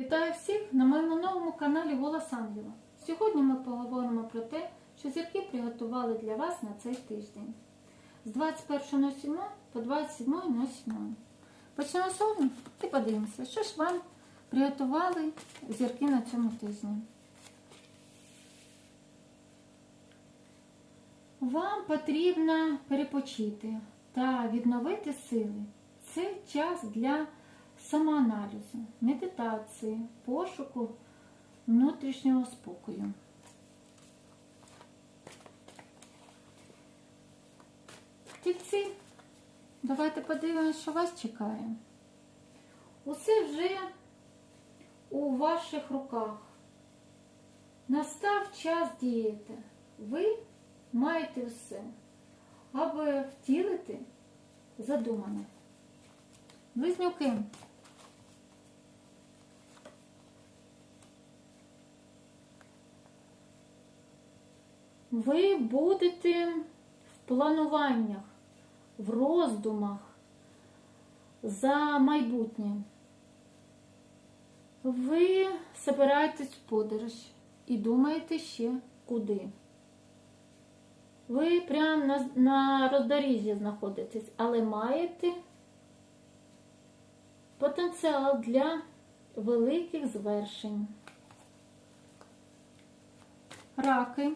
Вітаю всіх на моєму новому каналі Голос Ангела. Сьогодні ми поговоримо про те, що зірки приготували для вас на цей тиждень з 21.07 по 27.07. Почнемо сьогодні і подивимося, що ж вам приготували зірки на цьому тижні. Вам потрібно перепочити та відновити сили. Це час для самоаналізу, медитації, пошуку внутрішнього спокою. Тільці, давайте подивимося, що вас чекає. Усе вже у ваших руках. Настав час діяти. Ви маєте все, аби втілити задумане. Близнюки. Ви будете в плануваннях, в роздумах за майбутнє. Ви збираєтесь в подорож і думаєте ще куди. Ви прямо на, на роздоріжжі знаходитесь, але маєте потенціал для великих звершень. Раки.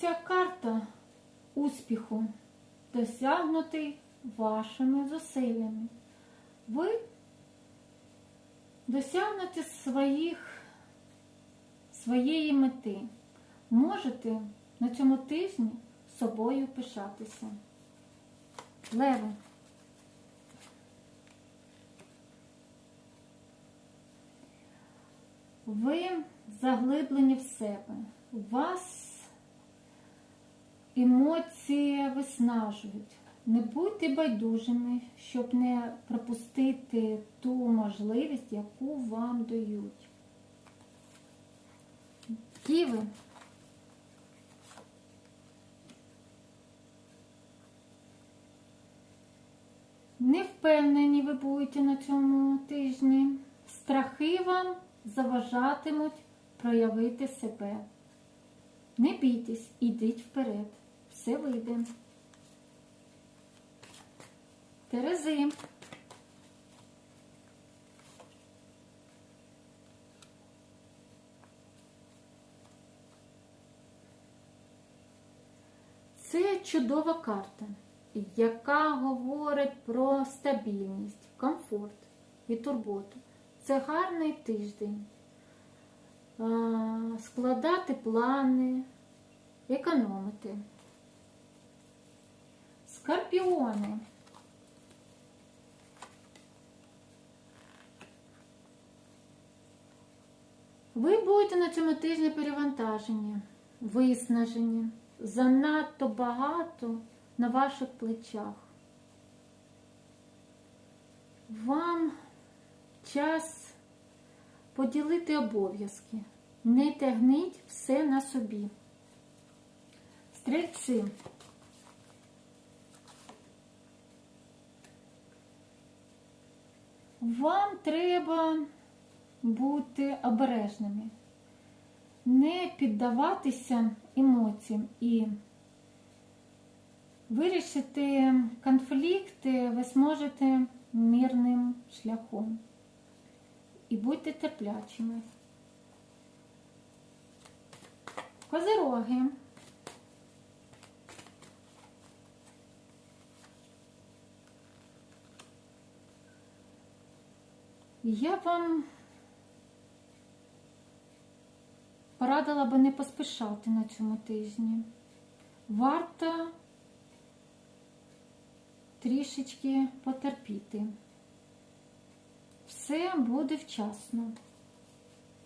Ця карта успіху досягнутий вашими зусиллями. Ви досягнете своїх, своєї мети. Можете на цьому тижні собою пишатися. Леви. Ви заглиблені в себе. Вас емоції виснажують. Не будьте байдужими, щоб не пропустити ту можливість, яку вам дають. Діви. Не впевнені ви будете на цьому тижні. Страхи вам заважатимуть проявити себе. Не бійтесь, ідіть вперед. Все вийде. Терези. Це чудова карта, яка говорить про стабільність, комфорт і турботу. Це гарний тиждень. Складати плани, економити. Скорпіони. Ви будете на цьому тижні перевантажені, виснажені, занадто багато на ваших плечах. Вам час поділити обов'язки. Не тягніть все на собі. Стрільці. Вам треба бути обережними, не піддаватися емоціям і вирішити конфлікти ви зможете мирним шляхом. І будьте терплячими. Козироги. Я вам порадила би не поспішати на цьому тижні. Варто трішечки потерпіти. Все буде вчасно.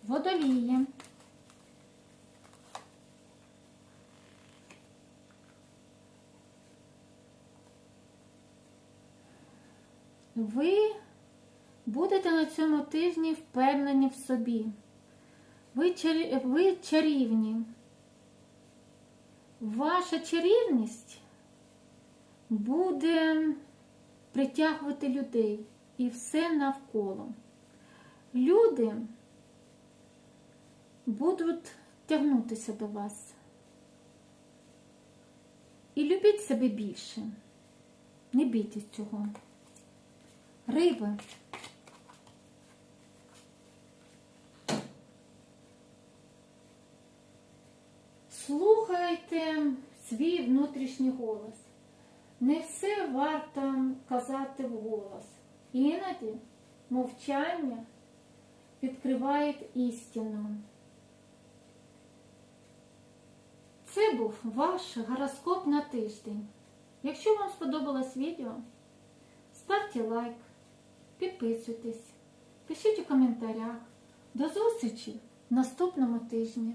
Водоліє. Ви будете на цьому тижні впевнені в собі. Ви, чар... ви чарівні. Ваша чарівність буде притягувати людей і все навколо. Люди будуть тягнутися до вас. І любіть себе більше. Не бійтесь цього. Риби. Слухайте свій внутрішній голос. Не все варто казати вголос. Іноді мовчання відкриває істину. Це був ваш гороскоп на тиждень. Якщо вам сподобалось відео, ставте лайк, підписуйтесь, пишіть у коментарях. До зустрічі в наступному тижні.